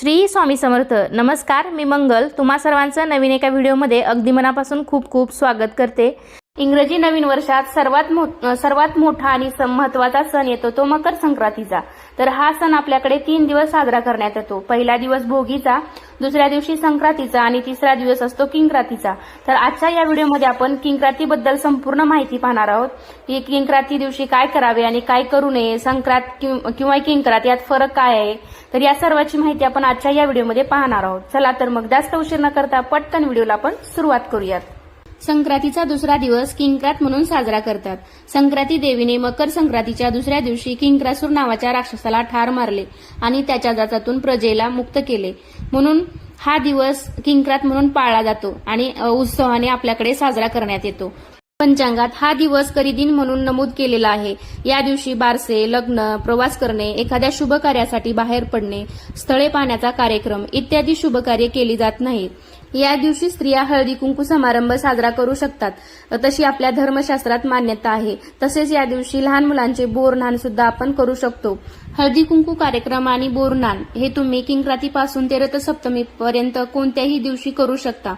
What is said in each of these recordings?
श्री स्वामी समर्थ. नमस्कार मी मंगल. तुम्हा सर्वांचं नवीन एका व्हिडिओमध्ये अगदी मनापासून खूप खूप स्वागत करते. इंग्रजी नवीन वर्षात सर्वात मो- सर्वात मोठा आणि स- महत्त्वाचा सण येतो तो मकर संक्रांतीचा. तर हा सण आपल्याकडे तीन दिवस साजरा करण्यात येतो. पहिला दिवस भोगीचा दुसऱ्या दिवशी संक्रांतीचा आणि तिसरा दिवस असतो किंक्रांतीचा. तर आजच्या या व्हिडिओमध्ये आपण किंक्रांतीबद्दल संपूर्ण माहिती पाहणार आहोत. की किंक्रांती दिवशी काय करावे आणि काय करू नये संक्रांत किंवा किंक्रात यात फरक काय आहे? तर या सर्वाची माहिती आपण आजच्या या व्हिडिओमध्ये पाहणार आहोत. चला तर मग जास्त उशीर न करता पटकन व्हिडिओला आपण सुरुवात करूयात. संक्रांतीचा दुसरा दिवस किंक्रात म्हणून साजरा करतात. संक्रांती देवीने मकर संक्रांतीच्या दुसऱ्या दिवशी किंक्रासूर नावाच्या राक्षसाला ठार मारले आणि त्याच्या जाचातून प्रजेला मुक्त केले. म्हणून हा दिवस किंक्रात म्हणून पाळला जातो आणि उत्सवाने आपल्याकडे साजरा करण्यात येतो. पंचांगात हा दिवस करीदिन म्हणून नमूद केलेला आहे. या दिवशी बारसे लग्न प्रवास करणे एखाद्या शुभ कार्यासाठी बाहेर पडणे स्थळे पाण्याचा कार्यक्रम इत्यादी शुभ कार्य केली जात नाहीत या दिवशी स्त्रिया हळदी कुंकू समारंभ साजरा करू शकतात. तशी आपल्या धर्मशास्त्रात मान्यता आहे. तसेच या दिवशी लहान मुलांचे बोरनान सुद्धा आपण करू शकतो. हळदी कुंकू कार्यक्रम आणि बोरनान हे तुम्ही किंक्रातीपासून ते रथसप्तमी पर्यंत कोणत्याही दिवशी करू शकता.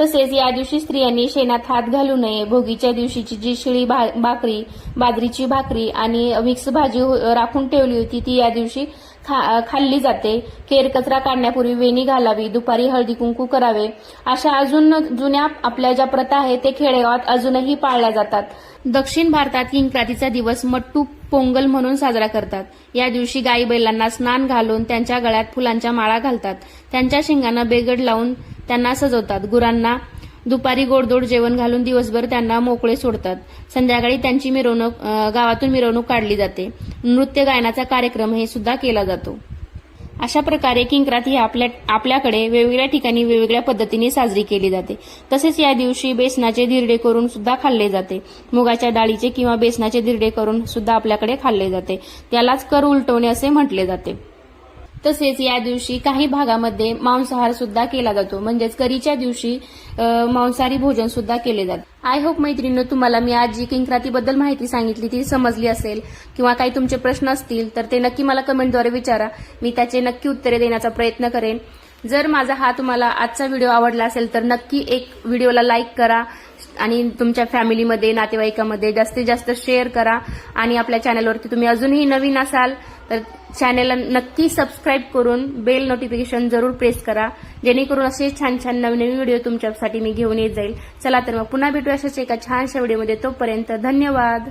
तसेच या दिवशी स्त्रियांनी शेणात हात घालू नये. भोगीच्या दिवशीची जी शिळी भा- भाकरी बाजरीची भाकरी आणि मिक्स भाजी हो- राखून ठेवली होती ती या दिवशी खा- खाल्ली जाते. केर कचरा काढण्यापूर्वी वेणी घालावी दुपारी हळदी कुंकू करावे. अशा अजून जुन्या आपल्या ज्या प्रथा आहेत ते खेडेगावात अजूनही पाळल्या जातात. दक्षिण भारतात हिंक्रातीचा दिवस मट्टू पोंगल म्हणून साजरा करतात. या दिवशी गाई बैलांना स्नान घालून त्यांच्या गळ्यात फुलांच्या माळा घालतात. त्यांच्या शिंगांना बेगड लावून त्यांना सजवतात. गुरांना दुपारी गोडदोड जेवण घालून दिवसभर त्यांना मोकळे सोडतात. संध्याकाळी त्यांची मिरवणूक गावातून मिरवणूक काढली जाते. नृत्य गायनाचा कार्यक्रम हे सुद्धा केला जातो. अशा प्रकारे किंक्रात ही आपल्या आपल्याकडे वेगवेगळ्या ठिकाणी वेगवेगळ्या पद्धतीने साजरी केली जाते. तसेच या दिवशी बेसनाचे धिरडे करून सुद्धा खाल्ले जाते. मुगाच्या डाळीचे किंवा बेसनाचे धिरडे करून सुद्धा आपल्याकडे खाल्ले जाते. त्यालाच कर उलटवणे असे म्हटले जाते. तसेच या दिवशी काही भागामध्ये मांसाहार सुद्धा केला जातो. म्हणजेच करीच्या दिवशी मांसाहारी भोजन सुद्धा केले जाते. आय होप मैत्रिणीनं तुम्हाला मी आज जी किंक्रातीबद्दल माहिती सांगितली ती समजली असेल किंवा काही तुमचे प्रश्न असतील तर ते नक्की मला कमेंटद्वारे विचारा. मी त्याचे नक्की उत्तरे देण्याचा प्रयत्न करेन. जर माझा हा तुम्हाला आजचा व्हिडिओ आवडला असेल तर नक्की एक व्हिडिओला लाईक करा आणि तुमच्या फॅमिलीमध्ये नातेवाईकामध्ये जास्तीत जास्त शेअर करा. आणि आपल्या चॅनलवरती तुम्ही अजूनही नवीन असाल तर चॅनलला नक्की सबस्क्राईब करून बेल नोटिफिकेशन जरूर प्रेस करा. जेणेकरून असे छान छान नवीन नवीन व्हिडिओ तुमच्यासाठी मी घेऊन येत जाईल. चला तर मग पुन्हा भेटू अशाच एका छानशा व्हिडिओमध्ये. तोपर्यंत धन्यवाद.